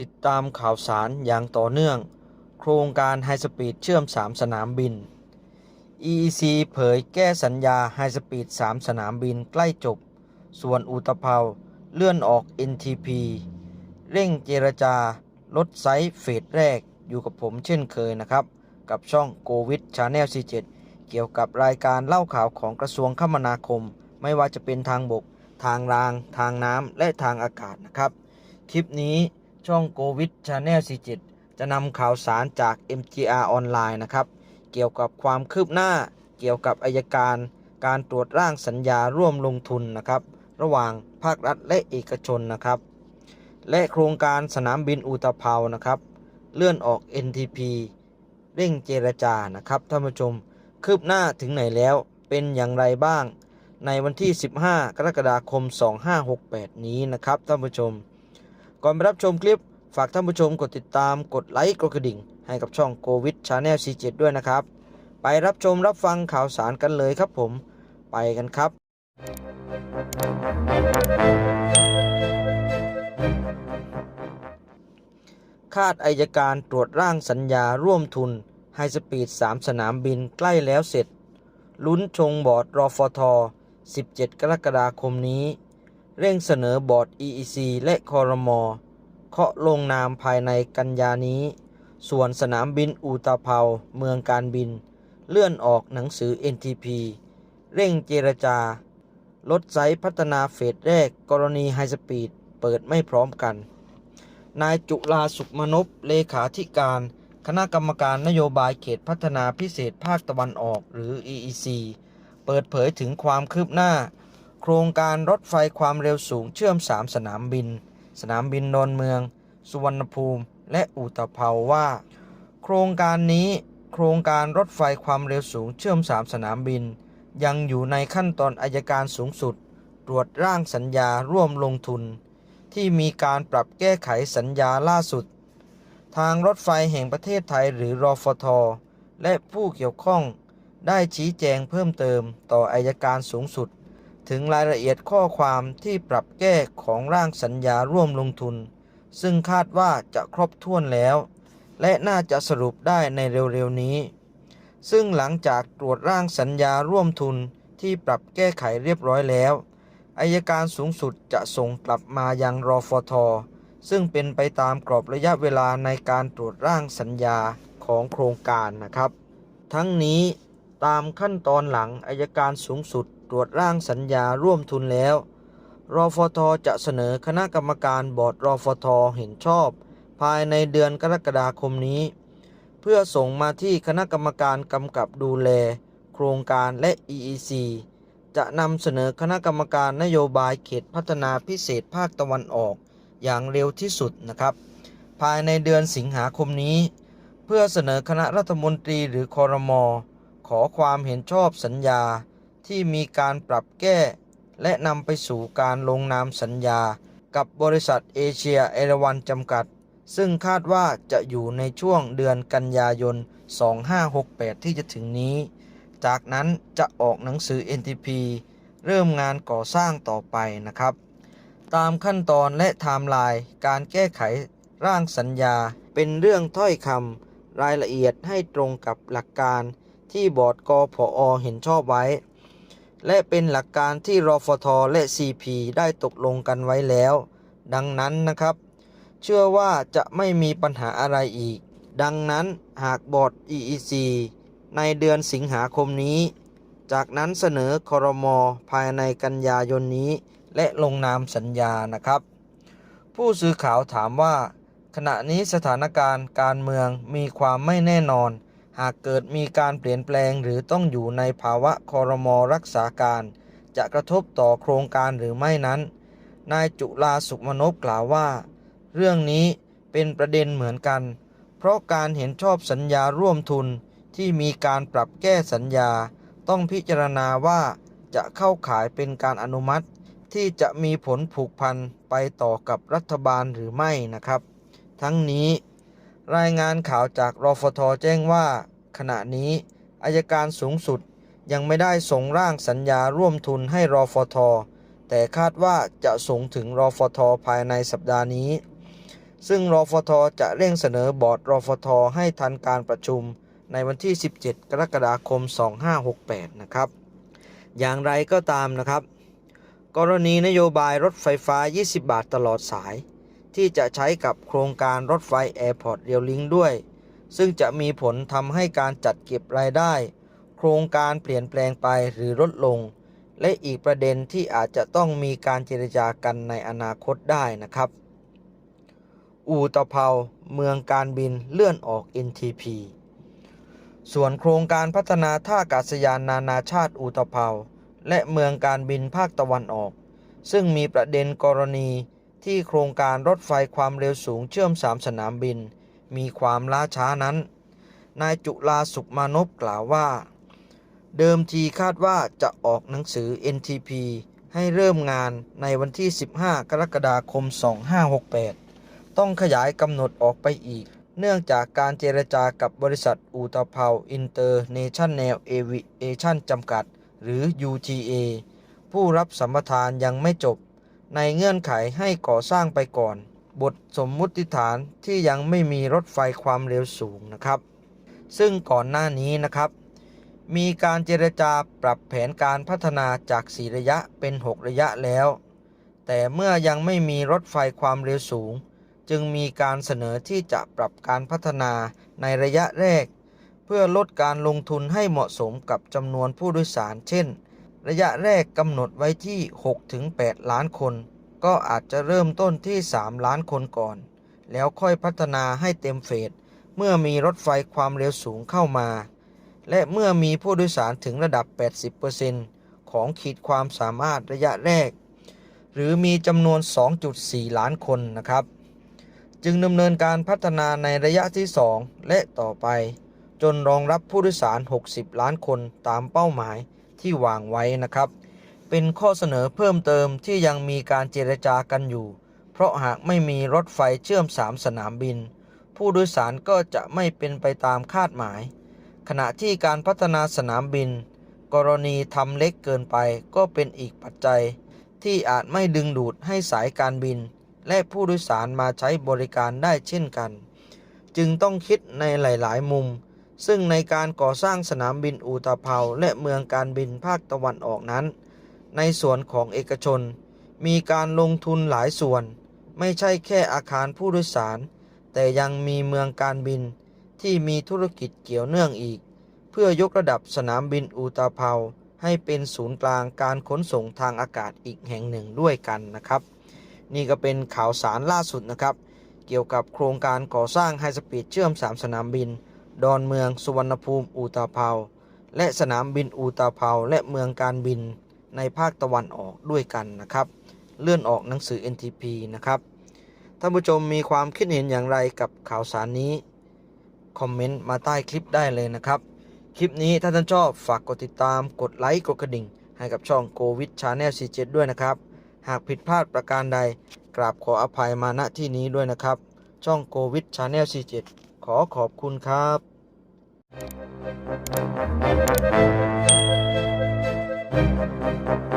ติดตามข่าวสารอย่างต่อเนื่อง โครงการไฮสปีดเชื่อม 3 สนามบิน EEC เผยแก้สัญญาไฮสปีด 3 สนามบินใกล้จบ ส่วนอุตภเปาเลื่อนออก NTP เร่งเจรจาลดไซส์เฟสแรกอยู่กับผมเช่นเคยนะครับ กับช่องโควิด Channel 47เกี่ยวกับรายการเล่าข่าวของกระทรวงคมนาคม ไม่ว่าจะเป็นทางบก ทางราง ทางน้ำและทางอากาศนะครับ คลิปนี้ ช่องโควิด Channel 47 จะนำข่าวสารจาก MGR ออนไลน์นะครับ เกี่ยวกับความคืบหน้า เกี่ยวกับอายการ การตรวจร่างสัญญาร่วมลงทุนนะครับ ระหว่างภาครัฐและเอกชนนะครับ และโครงการสนามบินอุตภเปานะครับ เลื่อนออก NTP เร่งเจรจานะครับท่านผู้ชม คืบหน้าถึงไหนแล้วเป็นอย่างไรบ้าง ในวันที่ 15 กรกฎาคม 2568 นี้นะครับท่านผู้ชม ก่อนไปรับชมคลิป ฝากท่านผู้ชมกดติดตามกดไลค์กดกระดิ่ง ให้กับช่องโควิด Channel C7 ด้วยนะครับ ไปรับชมรับฟังข่าวสารกันเลยครับผมไปกันครับคาดอายการตรวจร่างสัญญาร่วมทุนไฮสปีด 3 สนามบินใกล้แล้วเสร็จ ลุ้นชงบอร์ดรอฟท 17 กรกฎาคมนี้ เร่งเสนอบอร์ด EEC และคอรมอเคาะลงนามภายในกันยานี้ ส่วนสนามบินอูตาเภาเมืองการบิน เลื่อนออกหนังสือ NTP เร่งเจรจา ลดไซส์พัฒนาเฟสแรกกรณีไฮสปีด เปิดไม่พร้อมกัน นายจุลาสุขมนพเลขาธิการ คณะกรรมการนโยบายเขตพัฒนาพิเศษภาคตะวันออกหรือ EEC เปิดเผยถึงความคืบหน้า โครงการรถไฟความเร็วสูงเชื่อม 3 สนามบิน สนามบินดอนเมือง สุวรรณภูมิ และอุตภเปาว่า โครงการนี้ โครงการรถไฟความเร็วสูงเชื่อม 3 สนามบิน ยังอยู่ในขั้นตอนอายการสูงสุด ตรวจร่างสัญญาร่วมลงทุน ที่มีการปรับแก้ไขสัญญาล่าสุด ทางรถไฟแห่งประเทศไทยหรือรอฟท และผู้เกี่ยวข้องได้ชี้แจงเพิ่มเติมต่ออายการสูงสุด ถึงรายละเอียดข้อความที่ปรับแก้ของร่างสัญญาร่วมลงทุน ซึ่งคาดว่าจะครบถ้วนแล้ว และน่าจะสรุปได้ในเร็วๆนี้ ซึ่งหลังจากตรวจร่างสัญญาร่วมทุนที่ปรับแก้ไขเรียบร้อยแล้วอายการสูงสุดจะส่งกลับมายังรอฟท ซึ่งเป็นไปตามกรอบระยะเวลาในการตรวจร่างสัญญาของโครงการนะครับ ทั้งนี้ตามขั้นตอนหลังอายการสูงสุด ตรวจร่างสัญญาร่วมทุนแล้วรอฟทจะเสนอคณะกรรมการบอร์ดรอฟทเห็นชอบ ภายในเดือนกรกฎาคมนี้ เพื่อส่งมาที่คณะกรรมการกำกับดูแล โครงการและ EEC จะนำเสนอคณะกรรมการนโยบายเขตพัฒนาพิเศษภาคตะวันออก อย่างเร็วที่สุดนะครับ ภายในเดือนสิงหาคมนี้ เพื่อเสนอคณะรัฐมนตรีหรือคอรมอขอความเห็นชอบสัญญา ที่มีการปรับแก้ และนำไปสู่การลงนามสัญญา กับบริษัทเอเชียเอราวันจำกัด ซึ่งคาดว่าจะอยู่ในช่วงเดือนกันยายน 2568 ที่จะถึงนี้ จากนั้นจะออกหนังสือ NTP เริ่มงานก่อสร้างต่อไปนะครับ ตามขั้นตอนและไทม์ไลน์การแก้ไขร่างสัญญาเป็นเรื่องถ้อยคำรายละเอียดให้ตรงกับหลักการที่บอร์ดกพอเห็นชอบไว้ และเป็นหลักการที่รอฟทและ CP ได้ตกลงกันไว้แล้ว ดังนั้นนะครับ เชื่อว่าจะไม่มีปัญหาอะไรอีก ดังนั้นหากบอร์ด EEC ในเดือนสิงหาคมนี้ จากนั้นเสนอคอรมอภายในกันยายนนี้ และลงนามสัญญานะครับ ผู้สื่อข่าวถามว่า ขณะนี้สถานการณ์การเมืองมีความไม่แน่นอน หากเกิดมีการเปลี่ยนแปลงหรือต้องอยู่ในภาวะคอรมอรักษาการ จะกระทบต่อโครงการหรือไม่นั้น นายจุลาสุขมนพกล่าวว่า เรื่องนี้เป็นประเด็นเหมือนกัน เพราะการเห็นชอบสัญญาร่วมทุนที่มีการปรับแก้สัญญา ต้องพิจารณาว่าจะเข้าข่ายเป็นการอนุมัติ ที่จะมีผลผูกพันไปต่อกับรัฐบาลหรือไม่นะครับ ทั้งนี้ รายงานข่าวจากรฟทแจ้งว่า ขณะนี้อายการสูงสุดยังไม่ได้ส่งร่างสัญญาร่วมทุนให้รอฟท แต่คาดว่าจะส่งถึงรอฟท ภายในสัปดาห์นี้ ซึ่งรอฟท จะเร่งเสนอบอร์ดรอฟท ให้ทันการประชุมในวันที่ 17 กรกฎาคม 2568 นะครับ อย่างไรก็ตามนะครับ กรณีนโยบายรถไฟฟ้า 20 บาทตลอดสาย ที่จะใช้กับโครงการรถไฟ Airport Rail Link ด้วย ซึ่งจะมีผลทำให้การจัดเก็บรายได้ โครงการเปลี่ยนแปลงไปหรือลดลง และอีกประเด็นที่อาจจะต้องมีการเจรจากันในอนาคตได้นะครับ อูตะเภาเมืองการบินเลื่อนออก NTP ส่วนโครงการพัฒนาท่าอากาศยานนานาชาติอูตะเภาและเมืองการบินภาคตะวันออก ซึ่งมีประเด็นกรณีที่โครงการรถไฟความเร็วสูงเชื่อมสามสนามบิน มีความล้าช้านั้น นายจุลาสุขมานพกล่าวว่า เดิมทีคาดว่าจะออกหนังสือ NTP ให้เริ่มงานในวันที่ 15 กรกฎาคม 2568 ต้องขยายกำหนดออกไปอีก เนื่องจากการเจรจากับบริษัทอูตาเภาอินเตอร์เนชั่นแนลเอวิเอชั่นจำกัด หรือ UTA ผู้รับสัมปทานยังไม่จบ ในเงื่อนไขให้ก่อสร้างไปก่อน บทสมมุติฐานที่ยังไม่มีรถไฟความเร็วสูงนะครับ ซึ่งก่อนหน้านี้นะครับ มีการเจรจาปรับแผนการพัฒนาจาก 4 ระยะเป็น 6 ระยะแล้ว แต่เมื่อยังไม่มีรถไฟความเร็วสูง จึงมีการเสนอที่จะปรับการพัฒนาในระยะแรก เพื่อลดการลงทุนให้เหมาะสมกับจำนวนผู้โดยสาร เช่น ระยะแรกกำหนดไว้ที่ 6-8 ล้านคน ก็อาจจะเริ่มต้นที่ 3 ล้านคนก่อน แล้วค่อยพัฒนาให้เต็มเฟส เมื่อมีรถไฟความเร็วสูงเข้ามา และเมื่อมีผู้โดยสารถึงระดับ 80%ของขีดความสามารถระยะแรก หรือมีจำนวน 2.4 ล้านคนนะครับ จึงดำเนินการพัฒนาในระยะที่ 2 และต่อไป จนรองรับผู้โดยสาร 60 ล้านคนตามเป้าหมายที่วางไว้นะครับ เป็นข้อเสนอเพิ่มเติมที่ยังมีการเจรจากันอยู่ เพราะหากไม่มีรถไฟเชื่อม3สนามบิน ผู้โดยสารก็จะไม่เป็นไปตามคาดหมาย ขณะที่การพัฒนาสนามบิน กรณีทำเล็กเกินไปก็เป็นอีกปัจจัย ที่อาจไม่ดึงดูดให้สายการบิน และผู้โดยสารมาใช้บริการได้เช่นกัน จึงต้องคิดในหลาย ๆ มุม ซึ่งในการก่อสร้างสนามบินอูตาเภาและเมืองการบินภาคตะวันออกนั้น ในส่วนของเอกชน มีการลงทุนหลายส่วน ไม่ใช่แค่อาคารผู้โดยสาร แต่ยังมีเมืองการบินที่มีธุรกิจเกี่ยวเนื่องอีก เพื่อยกระดับสนามบินอูตาเภาให้เป็นศูนย์กลางการขนส่งทางอากาศอีกแห่งหนึ่งด้วยกันนะครับ นี่ก็เป็นข่าวสารล่าสุดนะครับ เกี่ยวกับโครงการก่อสร้างไฮสปีดเชื่อม 3 สนามบิน ดอนเมืองสุวรรณภูมิอูตาเภาและสนามบินอูตาเภาและเมืองการบิน ในภาคตะวันออกด้วยกันนะครับ เลื่อนออกหนังสือ NTP นะครับ ท่านผู้ชมมีความคิดเห็นอย่างไรกับข่าวสารนี้ คอมเมนต์มาใต้คลิปได้เลยนะครับ คลิปนี้ถ้าท่านชอบฝากกดติดตามกดไลค์กดกระดิ่ง ให้กับช่องโควิดชาแนล47ด้วยนะครับ หากผิดพลาดประการใดกราบขออภัยมาณที่นี้ด้วยนะครับ ช่องโควิดชาแนล47ขอขอบคุณครับ Thank you.